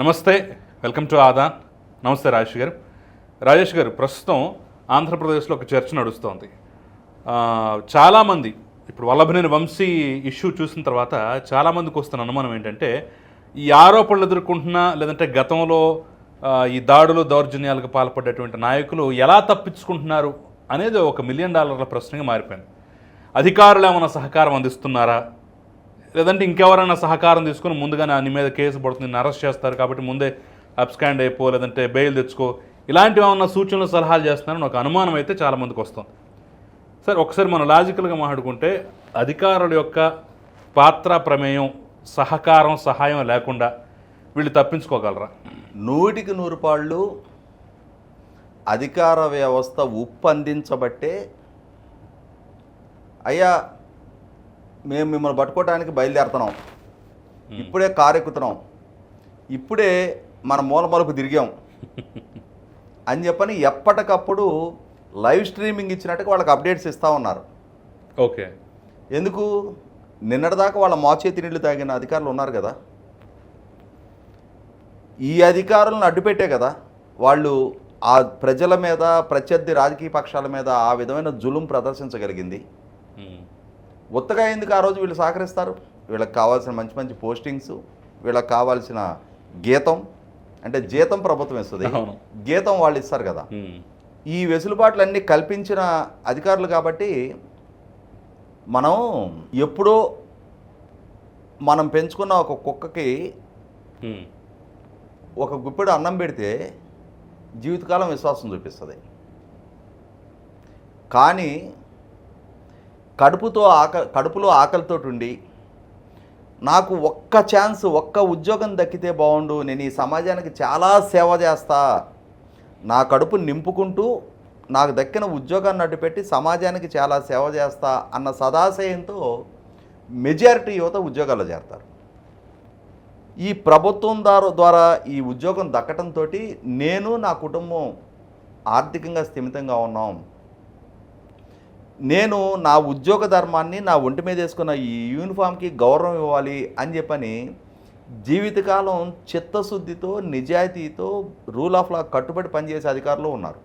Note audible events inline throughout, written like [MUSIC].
నమస్తే welcome to Aadan. నమస్తే రాజేష్ గారు. రాజేష్ గారు ప్రస్తుతం ఆంధ్రప్రదేశ్లో ఒక చర్చ నడుస్తోంది. చాలామంది ఇప్పుడు వల్లభనేని వంశీ ఇష్యూ చూసిన తర్వాత చాలామందికి వస్తున్న అనుమానం ఏంటంటే ఈ ఆరోపణలు ఎదుర్కొంటున్న లేదంటే గతంలో ఈ దాడులు దౌర్జన్యాలకు పాల్పడ్డటువంటి నాయకులు ఎలా తప్పించుకుంటున్నారు అనేది ఒక మిలియన్ డాలర్ల ప్రశ్నగా మారిపోయింది. అధికారులు ఏమైనా సహకారం అందిస్తున్నారా? లేదంటే ఇంకెవరైనా సహకారం తీసుకుని ముందుగానే నీ మీద కేసు పడుతుంది నేను అరెస్ట్ చేస్తారు కాబట్టి ముందే అబ్స్కాండ్ అయిపో లేదంటే బెయిల్ తెచ్చుకో. ఇలాంటివి ఏమన్నా సూచనలు సలహాలు చేస్తున్నారని ఒక అనుమానం అయితే చాలామందికి వస్తుంది. సరే ఒకసారి మనం లాజికల్గా మాట్లాడుకుంటే అధికారుల యొక్క పాత్ర ప్రమేయం సహకారం సహాయం లేకుండా వీళ్ళు తప్పించుకోగలరా? నూటికి నూరు పాళ్ళు అధికార వ్యవస్థ ఉప్పందించబట్టే అయ్యా మేము మిమ్మల్ని పట్టుకోవడానికి బయలుదేరుతున్నాం. ఇప్పుడే కారు ఎక్కుతున్నాం. ఇప్పుడే మన మూల మలుపు తిరిగాం. [LAUGHS] అని చెప్పని ఎప్పటికప్పుడు లైవ్ స్ట్రీమింగ్ ఇచ్చినట్టుగా వాళ్ళకి అప్డేట్స్ ఇస్తూ ఉన్నారు. ఓకే. ఎందుకు? నిన్నటిదాకా వాళ్ళ మోచేతి నీళ్ళు తాగిన అధికారులు ఉన్నారు కదా. ఈ అధికారులను అడ్డుపెట్టే కదా. వాళ్ళు ఆ ప్రజల మీద ప్రత్యర్థి రాజకీయ పక్షాల మీద ఆ విధమైన జులుం ప్రదర్శించగలిగింది. ఉత్తగా ఎందుకు ఆ రోజు వీళ్ళు సహకరిస్తారు వీళ్ళకి కావాల్సిన మంచి మంచి పోస్టింగ్స్ వీళ్ళకి కావాల్సిన గీతం అంటే జీతం ప్రభుత్వం ఇస్తుంది. గీతం వాళ్ళు ఇస్తారు కదా. ఈ వెసులుబాట్లన్నీ కల్పించిన అధికారులు కాబట్టి మనం ఎప్పుడో మనం పెంచుకున్న ఒక కుక్కకి. ఒక గుప్పెడు అన్నం పెడితే జీవితకాలం విశ్వాసం చూపిస్తుంది కానీ కడుపుతో ఆక కడుపులో ఆకలితో ఉండి నాకు ఒక్క ఛాన్స్ ఒక్క ఉద్యోగం దక్కితే బాగుండు నేను ఈ సమాజానికి చాలా సేవ చేస్తా. నా కడుపు నింపుకుంటూ నాకు దక్కిన ఉద్యోగాన్ని అడ్డుపెట్టి సమాజానికి చాలా సేవ చేస్తా అన్న సదాశయంతో మెజారిటీ యువత ఉద్యోగాల్లో చేరతారు. ఈ ప్రభుత్వం ద్వారా ద్వారా ఈ ఉద్యోగం దక్కటంతో నేను నా కుటుంబం ఆర్థికంగా స్థిమితంగా ఉన్నాం. నేను నా ఉద్యోగ ధర్మాన్ని నా ఒంటి మీద వేసుకున్న ఈ యూనిఫామ్కి గౌరవం ఇవ్వాలి అని చెప్పని జీవితకాలం చిత్తశుద్ధితో నిజాయితీతో రూల్ ఆఫ్ లా కట్టుబడి పనిచేసే అధికారులు ఉన్నారు.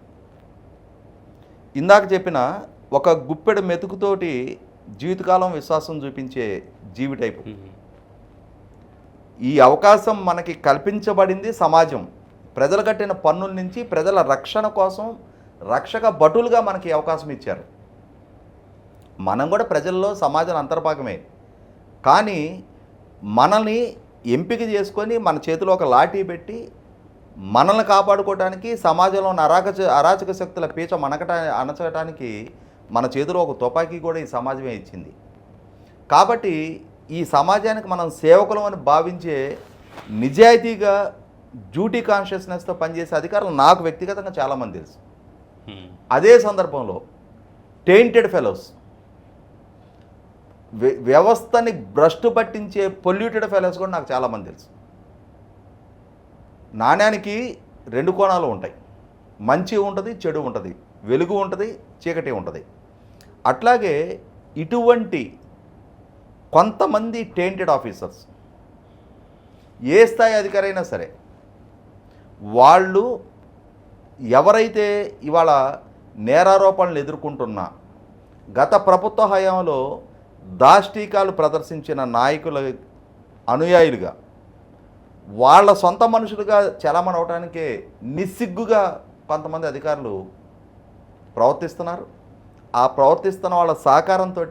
ఇందాక చెప్పిన ఒక గుప్పెడు మెతుకుతోటి జీవితకాలం విశ్వాసం చూపించే జీవి టైపు. ఉమ్. ఈ అవకాశం మనకి కల్పించబడింది సమాజం. ప్రజలు కట్టిన పన్నుల నుంచి ప్రజల రక్షణ కోసం రక్షక భటులుగా మనకి అవకాశం ఇచ్చారు. మనం కూడా ప్రజల్లో సమాజం అంతర్భాగమే. కానీ మనల్ని ఎంపిక చేసుకొని మన చేతిలో ఒక లాఠీ పెట్టి మనల్ని కాపాడుకోవడానికి సమాజంలో ఉన్న అరాచక అరాచక శక్తుల పీచ మనకట అణచడానికి మన చేతిలో ఒక తుపాకీ కూడా ఈ సమాజమే ఇచ్చింది. కాబట్టి ఈ సమాజానికి మనం సేవకులం అని భావించే నిజాయితీగా డ్యూటీ కాన్షియస్నెస్తో పనిచేసే అధికారులు నాకు వ్యక్తిగతంగా చాలామంది తెలుసు. అదే సందర్భంలో టెయింటెడ్ ఫెలోస్ వ్యవస్థని భ్రష్టు పట్టించే పొల్యూటెడ్ ఫెలోస్ కూడా నాకు చాలామంది తెలుసు. నాణ్యానికి రెండు కోణాలు ఉంటాయి. మంచి ఉంటుంది చెడు ఉంటుంది. వెలుగు ఉంటుంది చీకటి ఉంటుంది. అట్లాగే ఇటువంటి కొంతమంది టెయింటెడ్ ఆఫీసర్స్ ఏ స్థాయి అధికారైనా సరే వాళ్ళు ఎవరైతే ఇవాళ నేరారోపణలు ఎదుర్కొంటున్నా గత ప్రభుత్వ హయాంలో దాష్టీకాలు ప్రదర్శించిన నాయకుల అనుయాయులుగా వాళ్ళ సొంత మనుషులుగా చలామణి అవటానికే నిస్సిగ్గుగా కొంతమంది అధికారులు ప్రవర్తిస్తున్నారు. ఆ ప్రవర్తిస్తున్న వాళ్ళ సహకారంతో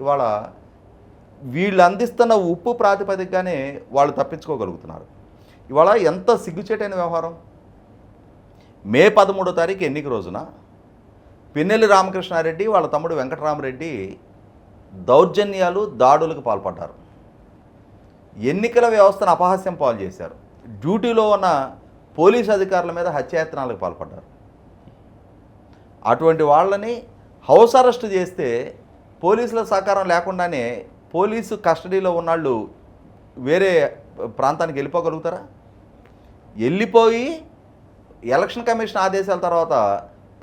ఇవాళ వీళ్ళు అందిస్తున్న ఉప్పు ప్రాతిపదికగానే వాళ్ళు తప్పించుకోగలుగుతున్నారు. ఇవాళ ఎంత సిగ్గుచేటైన వ్యవహారం? మే పదమూడో తారీఖు ఎన్నిక రోజున పిన్నెల్లి రామకృష్ణారెడ్డి వాళ్ళ తమ్ముడు వెంకటరామరెడ్డి దౌర్జన్యాలు దాడులకు పాల్పడ్డారు. ఎన్నికల వ్యవస్థను అపహాస్యం పాలు చేశారు. డ్యూటీలో ఉన్న పోలీస్ అధికారుల మీద హత్యాయత్నాలకు పాల్పడ్డారు. అటువంటి వాళ్ళని హౌస్ అరెస్ట్ చేస్తే పోలీసుల సహకారం లేకుండానే పోలీసు కస్టడీలో ఉన్నాళ్ళు వేరే ప్రాంతానికి వెళ్ళిపోగలుగుతారా? వెళ్ళిపోయి ఎలక్షన్ కమిషన్ ఆదేశాల తర్వాత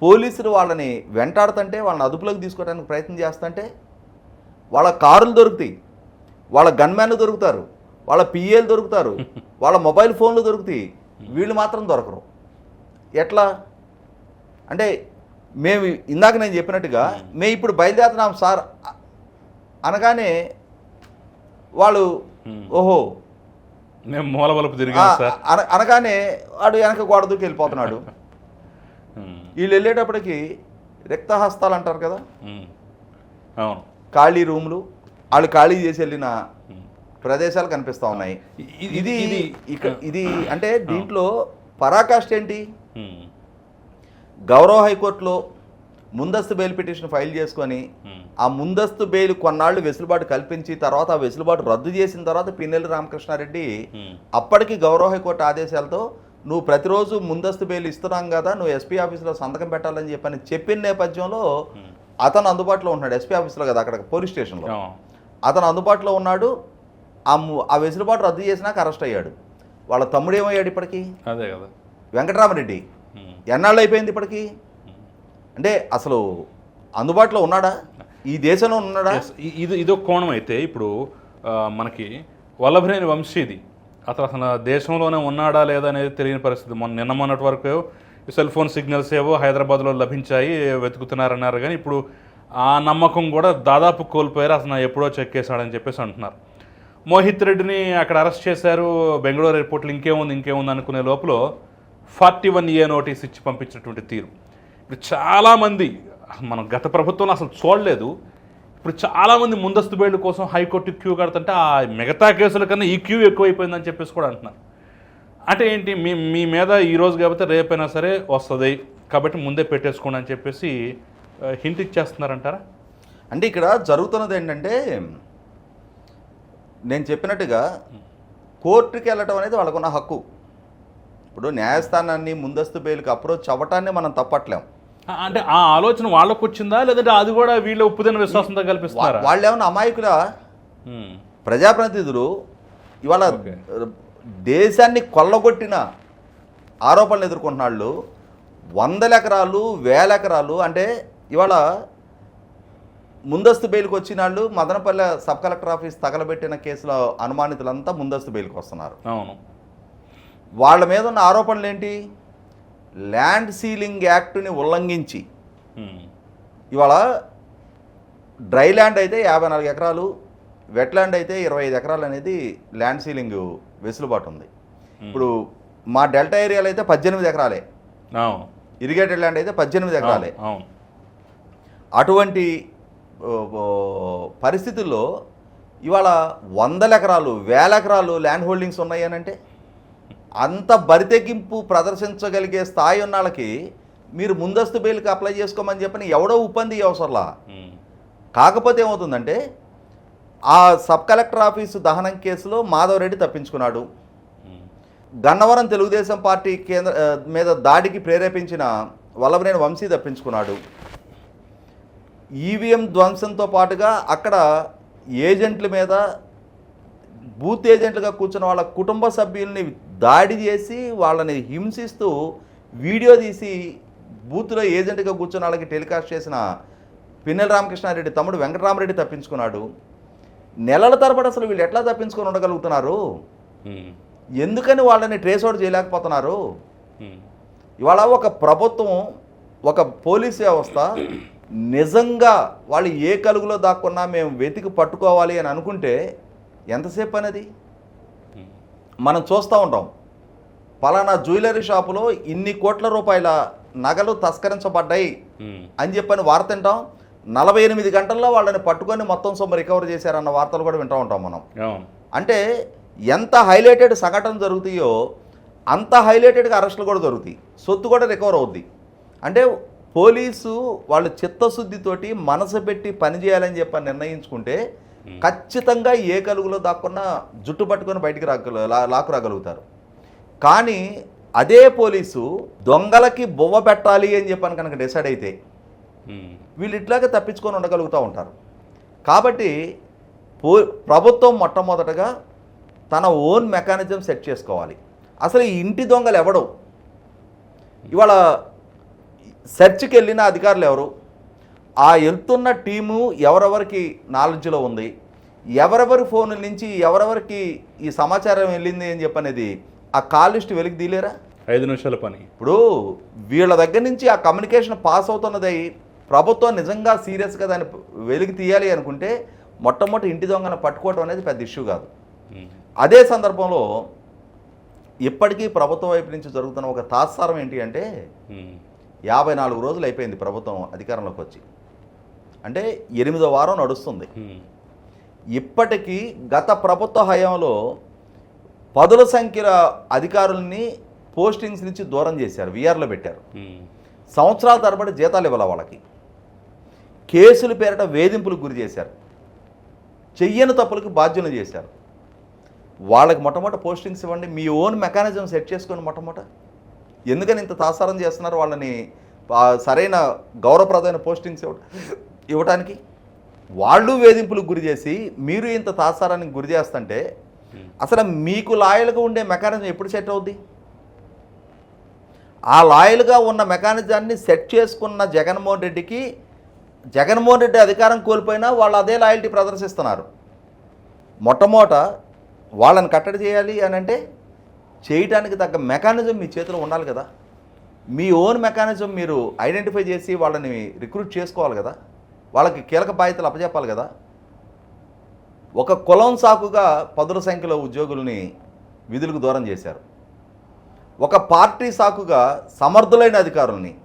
పోలీసులు వాళ్ళని వెంటాడుతుంటే వాళ్ళని అదుపులోకి తీసుకోవడానికి ప్రయత్నం చేస్తుంటే వాళ్ళ కారులు దొరుకుతాయి. వాళ్ళ గన్మ్యాన్లు దొరుకుతారు. వాళ్ళ పిఏలు దొరుకుతారు. [LAUGHS] వాళ్ళ మొబైల్ ఫోన్లు దొరుకుతాయి. వీళ్ళు మాత్రం దొరకరు. ఎట్లా? అంటే మేము ఇందాక నేను చెప్పినట్టుగా మేము. ఇప్పుడు బయలుదేరుతున్నాం సార్. అనగానే వాళ్ళు. ఓహో. మేము మూలవలపు తిరిగాం అనగానే వాడు వెనక గోడ దూకి వెళ్ళిపోతున్నాడు. వీళ్ళు వెళ్ళేటప్పటికి రిక్తహస్తాలు అంటారు కదా. అవును. ఖాళీ రూములు వాళ్ళు ఖాళీ చేసి వెళ్ళిన. ప్రదేశాలు కనిపిస్తూ ఉన్నాయి. ఇది- ఇది ఇది అంటే దీంట్లో పరాకాష్ట ఏంటి? గౌరవ హైకోర్టులో ముందస్తు బెయిల్ పిటిషన్ ఫైల్ చేసుకొని ఆ ముందస్తు బెయిల్ కొన్నాళ్ళు వెసులుబాటు కల్పించి తర్వాత ఆ వెసులుబాటు రద్దు చేసిన తర్వాత పిన్నెల్లి రామకృష్ణారెడ్డి అప్పటికి గౌరవ హైకోర్టు ఆదేశాలతో నువ్వు ప్రతిరోజు ముందస్తు బెయిల్ ఇస్తున్నాం కదా నువ్వు ఎస్పీ ఆఫీసులో సంతకం పెట్టాలని చెప్పని చెప్పిన నేపథ్యంలో. అతను అందుబాటులో ఉన్నాడు ఎస్పీ ఆఫీసులో కదా అక్కడ పోలీస్ స్టేషన్లో. అతను అందుబాటులో ఉన్నాడు ఆ వెసులుబాటు రద్దు చేసినాక అరెస్ట్ అయ్యాడు. వాళ్ళ తమ్ముడు ఏమయ్యాడు ఇప్పటికి? అదే కదా. వెంకటరామరెడ్డి. ఎన్నాళ్ళు అయిపోయింది ఇప్పటికి. అంటే అసలు అందుబాటులో ఉన్నాడా? ఈ దేశంలో ఉన్నాడా? ఇది ఇది కోణం అయితే ఇప్పుడు మనకి వల్లభనేని వంశీది. అతను అసలు దేశంలోనే ఉన్నాడా లేదా అనేది తెలియని పరిస్థితి. మొన్న నిన్న మొన్నటి వరకు సెల్ ఫోన్ సిగ్నల్స్ ఏవో హైదరాబాద్లో లభించాయి వెతుకుతున్నారన్నారు. కానీ ఇప్పుడు ఆ నమ్మకం కూడా దాదాపు కోల్పోయారు. అసలు ఎప్పుడో చెక్కేశాడని చెప్పేసి అంటున్నారు. మోహిత్ రెడ్డిని అక్కడ అరెస్ట్ చేశారు. బెంగళూరు ఎయిర్పోర్ట్లో ఇంకేముంది ఇంకేముంది అనుకునే లోపల ఫార్టీ వన్ ఏ నోటీస్ ఇచ్చి పంపించినటువంటి తీరు. ఇప్పుడు చాలామంది మనం గత ప్రభుత్వంలో అసలు చూడలేదు. ఇప్పుడు చాలామంది ముందస్తు బెయిల్ కోసం హైకోర్టు క్యూ కడుతుంటే ఆ మిగతా కేసుల కన్నా ఈ క్యూ ఎక్కువైపోయిందని చెప్పేసి కూడా అంటున్నారు. అంటే ఏంటి? మీ మీ మీద ఈ రోజు కాకపోతే రేపైనా సరే వస్తుంది. కాబట్టి ముందే పెట్టేసుకోండి అని చెప్పేసి హింట్ ఇచ్చేస్తున్నారంటారా? అంటే ఇక్కడ జరుగుతున్నది ఏంటంటే నేను చెప్పినట్టుగా కోర్టుకి వెళ్ళటం అనేది వాళ్ళకున్న హక్కు. ఇప్పుడు న్యాయస్థానాన్ని ముందస్తు బెయిల్కి అప్రోచ్ అవ్వటాన్ని మనం తప్పట్లేం. అంటే ఆ ఆలోచన వాళ్ళకు వచ్చిందా? లేదంటే అది కూడా వీళ్ళ ఉప్పుదైన విశ్వాసంతో కల్పిస్తున్నారా? వాళ్ళు ఏమన్నా అమాయకులా? ప్రజాప్రతినిధులు ఇవాళ. దేశాన్ని కొల్లగొట్టిన ఆరోపణలు ఎదుర్కొంటున్న వాళ్ళు వందల ఎకరాలు వేల ఎకరాలు అంటే ఇవాళ ముందస్తు బెయిల్కి వచ్చిన వాళ్ళు మదనపల్లె సబ్ కలెక్టర్ ఆఫీస్ తగలబెట్టిన కేసులో అనుమానితులంతా ముందస్తు బెయిల్కి వస్తున్నారు. అవును. వాళ్ళ మీద ఉన్న ఆరోపణలు ఏంటి? ల్యాండ్ సీలింగ్ యాక్ట్ని ఉల్లంఘించి ఇవాళ డ్రై ల్యాండ్ అయితే యాభై నాలుగు ఎకరాలు వెట్ ల్యాండ్ అయితే ఇరవై ఐదు ఎకరాలు అనేది ల్యాండ్ సీలింగ్ వెసులుబాటు ఉంది. ఇప్పుడు మా డెల్టా ఏరియాలో అయితే పద్దెనిమిది ఎకరాలే. ఇరిగేటెడ్ ల్యాండ్ అయితే పద్దెనిమిది ఎకరాలే. అటువంటి పరిస్థితుల్లో ఇవాళ వందల ఎకరాలు వేల ఎకరాలు ల్యాండ్ హోల్డింగ్స్ ఉన్నాయి అని అంటే అంత బరితెగింపు ప్రదర్శించగలిగే స్థాయి ఉన్న వాళ్ళకి మీరు ముందస్తు బెయిల్కి అప్లై చేసుకోమని చెప్పని ఎవడో ఉప్పంది అవసరంలా. కాకపోతే ఏమవుతుందంటే ఆ సబ్ కలెక్టర్ ఆఫీసు దహనం కేసులో మాధవరెడ్డి తప్పించుకున్నాడు. గన్నవరం తెలుగుదేశం పార్టీ కేంద్ర మీద దాడికి ప్రేరేపించిన వల్లభనేని వంశీ తప్పించుకున్నాడు. ఈవీఎం ధ్వంసంతో పాటుగా అక్కడ ఏజెంట్ల మీద బూత్ ఏజెంట్లుగా కూర్చున్న వాళ్ళ కుటుంబ సభ్యుల్ని దాడి చేసి వాళ్ళని హింసిస్తూ వీడియో తీసి బూత్లో ఏజెంట్గా కూర్చున్న వాళ్ళకి టెలికాస్ట్ చేసిన పిన్నెల రామకృష్ణారెడ్డి తమ్ముడు వెంకటరామరెడ్డి తప్పించుకున్నాడు. నెలల తరబడి అసలు వీళ్ళు ఎట్లా తప్పించుకొని ఉండగలుగుతున్నారు? ఎందుకని వాళ్ళని ట్రేస్ అవుట్ చేయలేకపోతున్నారు? ఇవాళ ఒక ప్రభుత్వం ఒక పోలీస్ వ్యవస్థ నిజంగా వాళ్ళు ఏ కలుగులో దాక్కున్నా మేము వెతికి పట్టుకోవాలి అని అనుకుంటే ఎంతసేపు అనేది? మనం చూస్తూ ఉంటాం. పలానా జ్యువెలరీ షాపులో ఇన్ని కోట్ల రూపాయల నగలు తస్కరించబడ్డాయి అని చెప్పని వార్త వింటాం. నలభై ఎనిమిది గంటల్లో వాళ్ళని పట్టుకొని మొత్తం సొమ్ము రికవర్ చేశారన్న వార్తలు కూడా వింటూ ఉంటాం మనం. అంటే ఎంత హైలైటెడ్ సంఘటన జరుగుతాయో అంత హైలైటెడ్గా అరెస్టులు కూడా జరుగుతాయి. సొత్తు కూడా రికవర్ అవుద్ది. అంటే పోలీసు వాళ్ళు చిత్తశుద్ధితోటి మనసు పెట్టి పని చేయాలని చెప్పి నిర్ణయించుకుంటే ఖచ్చితంగా ఏ కలుగులో దాక్కున్నా జుట్టు పట్టుకొని బయటికి రాగల లా- లాకు రాగలుగుతారు. కానీ అదే పోలీసు దొంగలకి బొవ్వ పెట్టాలి అని చెప్పని కనుక డిసైడ్ అయితే వీళ్ళు ఇట్లాగే తప్పించుకొని ఉండగలుగుతూ ఉంటారు. కాబట్టి పో ప్రభుత్వం మొట్టమొదటగా తన ఓన్ మెకానిజం సెట్ చేసుకోవాలి. అసలు ఈ ఇంటి దొంగలు ఎవడు ఇవాళ సెర్చ్కి వెళ్ళిన అధికారులు ఎవరు? ఆ వెళ్తున్న టీము ఎవరెవరికి నాలెడ్జ్లో ఉంది? ఎవరెవరి ఫోన్ల నుంచి ఎవరెవరికి ఈ సమాచారం వెళ్ళింది అని చెప్పనేది ఆ కాల్ లిస్ట్ వెలికి తీలేరా ఐదు నిమిషాల పని. ఇప్పుడు వీళ్ళ దగ్గర నుంచి ఆ కమ్యూనికేషన్ పాస్ అవుతున్నది ప్రభుత్వం నిజంగా సీరియస్గా దాన్ని వెలికి తీయాలి అనుకుంటే మొట్టమొదటి ఇంటి దొంగను పట్టుకోవడం అనేది పెద్ద ఇష్యూ కాదు. అదే సందర్భంలో ఇప్పటికీ ప్రభుత్వం వైపు నుంచి జరుగుతున్న ఒక తాత్సారం ఏంటి అంటే. యాభై నాలుగు రోజులు అయిపోయింది ప్రభుత్వం అధికారంలోకి వచ్చి అంటే ఎనిమిదో వారం నడుస్తుంది. ఇప్పటికీ గత ప్రభుత్వ హయాంలో పదుల సంఖ్యల అధికారుల్ని పోస్టింగ్స్ నుంచి దూరం చేశారు విఆర్లో పెట్టారు. సంవత్సరాల తరబడి జీతాలు ఇవ్వాలి వాళ్ళకి కేసులు పేరట వేధింపులకు గురి చేశారు. చెయ్యని తప్పులకు బాధ్యులు చేశారు. వాళ్ళకి మొట్టమొదటి పోస్టింగ్స్ ఇవ్వండి మీ ఓన్ మెకానిజం సెట్ చేసుకొని మొట్టమొదట. ఎందుకని ఇంత తాసారం చేస్తున్నారు వాళ్ళని? సరైన గౌరవప్రదమైన పోస్టింగ్స్ ఇవ్వ ఇవ్వడానికి వాళ్ళు వేధింపులకు గురి చేసి మీరు ఇంత తాసారానికి గురి చేస్తుంటే అసలు మీకు లాయల్గా ఉండే మెకానిజం ఎప్పుడు సెట్ అవుద్ది? ఆ లాయల్గా ఉన్న మెకానిజాన్ని సెట్ చేసుకున్న జగన్మోహన్ రెడ్డికి జగన్మోహన్ రెడ్డి అధికారం కోల్పోయినా వాళ్ళు అదే లాయల్టీ ప్రదర్శిస్తున్నారు. మొట్టమొదట వాళ్ళని కట్టడి చేయాలి అని అంటే చేయటానికి తగ్గ మెకానిజం మీ చేతిలో ఉండాలి కదా. మీ ఓన్ మెకానిజం మీరు ఐడెంటిఫై చేసి వాళ్ళని రిక్రూట్ చేసుకోవాలి కదా. వాళ్ళకి కీలక బాధ్యతలు అప్పచెప్పాలి కదా. ఒక కులం సాకుగా పదుల సంఖ్యలో ఉద్యోగుల్ని విధులకు దూరం చేశారు. ఒక పార్టీ సాకుగా సమర్థులైన అధికారుల్ని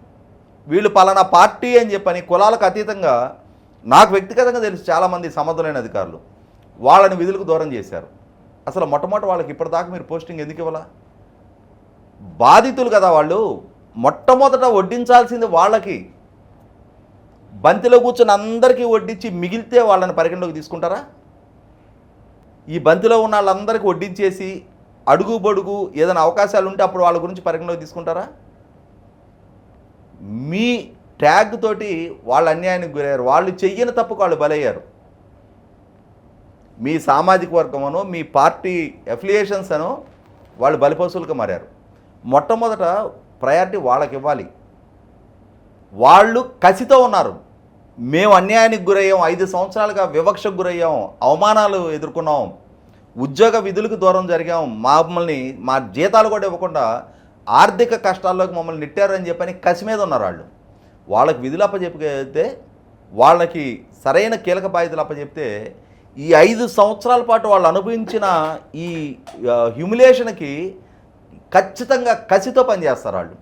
వీళ్ళు పలానా పార్టీ అని చెప్పని కులాలకు అతీతంగా నాకు వ్యక్తిగతంగా తెలుసు చాలామంది సమర్థులైన అధికారులు వాళ్ళని విధులకు దూరం చేశారు. అసలు మొట్టమొదటి వాళ్ళకి ఇప్పటిదాకా మీరు పోస్టింగ్ ఎందుకు ఇవ్వాలా? బాధితులు కదా వాళ్ళు. మొట్టమొదట వడ్డించాల్సింది వాళ్ళకి. బంతిలో కూర్చొని అందరికీ వడ్డించి మిగిలితే వాళ్ళని పరిగణలోకి తీసుకుంటారా? ఈ బంతిలో ఉన్న వాళ్ళందరికీ వడ్డించేసి అడుగు బడుగు ఏదైనా అవకాశాలు ఉంటే అప్పుడు వాళ్ళ గురించి పరిగణలోకి తీసుకుంటారా? మీ ట్యాగ్ తోటి వాళ్ళు అన్యాయానికి గురయ్యారు. వాళ్ళు చెయ్యని తప్పుకు వాళ్ళు బలయ్యారు. మీ సామాజిక వర్గమనో మీ పార్టీ అఫిలియేషన్స్ అనో వాళ్ళు బలిపశువులుగా మారారు. మొట్టమొదట ప్రయారిటీ వాళ్ళకి ఇవ్వాలి. వాళ్ళు కసితో ఉన్నారు. మేము అన్యాయానికి గురయ్యాం ఐదు సంవత్సరాలుగా వివక్షకు గురయ్యాం అవమానాలు ఎదుర్కొన్నాం ఉద్యోగ విధులకు దూరం జరిగాం మమ్మల్ని మా జీతాలు కూడా ఇవ్వకుండా ఆర్థిక కష్టాల్లోకి మమ్మల్ని నెట్టారని చెప్పని కసి మీద ఉన్నారు వాళ్ళు. వాళ్ళకి విధులు అప్పచెప్పితే వాళ్ళకి సరైన కీలక బాధ్యతలు అప్పచెప్తే ఈ ఐదు సంవత్సరాల పాటు వాళ్ళు అనుభవించిన ఈ హ్యూమిలేషన్కి ఖచ్చితంగా కసితో పనిచేస్తారు వాళ్ళు.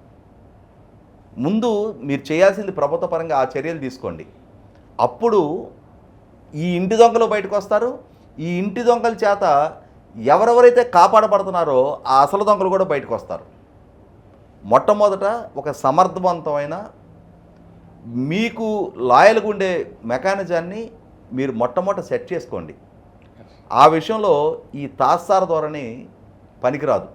ముందు మీరు చేయాల్సింది ప్రభుత్వ పరంగా ఆ చర్యలు తీసుకోండి. అప్పుడు ఈ ఇంటి దొంగలు బయటకు వస్తారు. ఈ ఇంటి దొంగల చేత ఎవరెవరైతే కాపాడబడుతున్నారో ఆ అసలు దొంగలు కూడా బయటకు వస్తారు. మొట్టమొదట ఒక సమర్థవంతమైన మీకు లాయల్గా ఉండే మెకానిజాన్ని మీరు మొట్టమొదట సెట్ చేసుకోండి. ఆ విషయంలో ఈ తాత్సార ధోరణి పనికిరాదు.